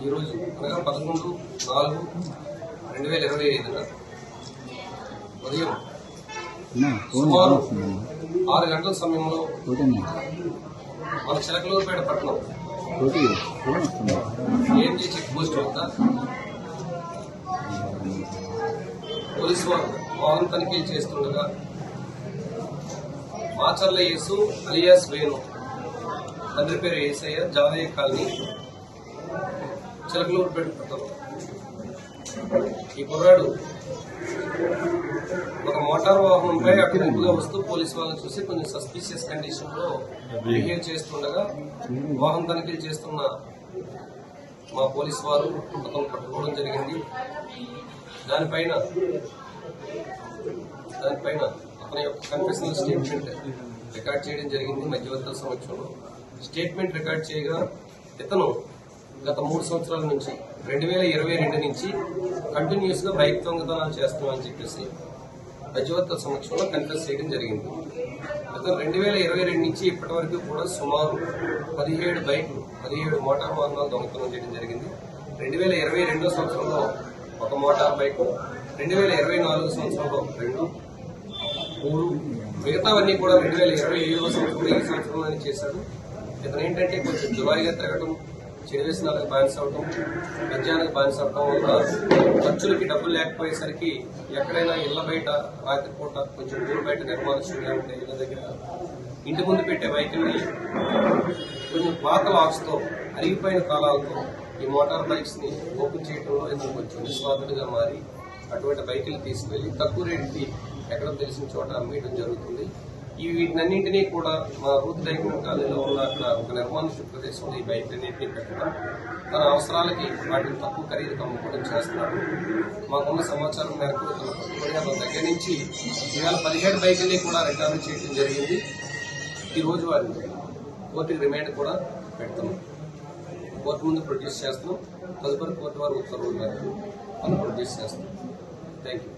ఈరోజు అనగా పదకొండు నాలుగు రెండు వేల ఇరవై ఐదున ఉదయం సుమారు ఆరు గంటల సమయంలో మన చిలకలూరుపేట పట్టణం ఏఎంజీ చెక్ పోస్ట్ వద్ద పోలీసు వారు వాహన తనిఖీలు చేస్తుండగా మాచర్ల యేసు అలియాస్ వేణు తండ్రి పేరు ఏసయ్య జాదయ్య కాలనీ చిలకలూరుపేట పట్టణం ఈ కుర్రాడు ఒక మోటార్ వాహనంపై అటువైపుగా వస్తూ పోలీసు వాళ్ళని చూసి కొంచెం సస్పీషియస్ కండిషన్లో బిహేవ్ చేస్తుండగా వాహన తనిఖీలు చేస్తున్న మా పోలీస్ వారు అతను పట్టుకోవడం జరిగింది. దానిపైన దానిపైన అతని యొక్క కన్ఫెషనల్ స్టేట్మెంట్ రికార్డ్ చేయడం జరిగింది మధ్యవర్తుల సమక్షంలో. స్టేట్మెంట్ రికార్డ్ చేయగా ఇతను గత మూడు సంవత్సరాల నుంచి రెండు వేల ఇరవై రెండు నుంచి కంటిన్యూస్గా బైక్ దొంగతనాలు చేస్తున్నామని చెప్పేసి మధ్యవర్తుల సమక్షంలో కన్ఫెస్ చేయడం జరిగింది. గత రెండు వేల ఇరవై రెండు నుంచి ఇప్పటి వరకు కూడా సుమారు పదిహేడు బైక్లు పదిహేడు మోటార్ వాహనాలు దొంగతనం చేయడం జరిగింది. రెండు వేల ఇరవై రెండో సంవత్సరంలో ఒక మోటార్ బైకు రెండు వేల ఇరవై నాలుగు సంవత్సరంలో రెండు మూడు మిగతావన్నీ కూడా రెండు వేల ఇరవై ఏడవ సంవత్సరంలో ఈ సంవత్సరంలో చేశాడు ఇతను ఏంటంటే కొంచెం జులాయిగా తిరగడం చెడు వ్యసనాలకు బానిస అవటం మధ్యాహ్నానికి బానిస అవటం వల్ల ఖర్చులకి డబ్బులు లేకపోయేసరికి ఎక్కడైనా ఇళ్ళ బయట రాత్రిపూట కొంచెం దూరం బయట నిర్మాణ ఉంటే ఇళ్ళ దగ్గర ఇంటి ముందు పెట్టే వెహికల్ని కొంచెం పాత లాక్స్తో అరిగిపోయిన కాలాలతో ఈ మోటార్ బైక్స్ని ఓపెన్ చేయడంలో ఇతను కొంచెం నిస్వార్థుడిగా మారి అటువంటి బైకులు తీసుకెళ్ళి తక్కువ రేటుకి ఎక్కడ తెలిసిన చోట అమ్మేయడం జరుగుతుంది. ఈ వీటినన్నింటినీ కూడా మా రూత్ డైమండ్ కాలనీలో ఉన్న అక్కడ ఒక నిర్మానుష్య ప్రదేశంలో ఈ బైకులన్నింటినీ పెట్టడం. తన అవసరాలకి వాటిని తక్కువ ఖరీదుకు అమ్ముకోవడం చేస్తున్నాడు మాకున్న సమాచారం మేరకు తన పట్టుబడి అతని దగ్గర నుంచి ఇవాళ పదిహేడు బైకుల్ని కూడా రిటర్న్ చేయడం జరిగింది. ఈరోజు వారిని కోర్టుకి రిమైండ్ కూడా పెడుతున్నాం కోర్టు ముందు ప్రొడ్యూస్ చేస్తున్నాం. తదుపరి కోర్టు వారు ఉత్తర్వులు మేరకు మనం ప్రొడ్యూస్ చేస్తున్నాం. Thank you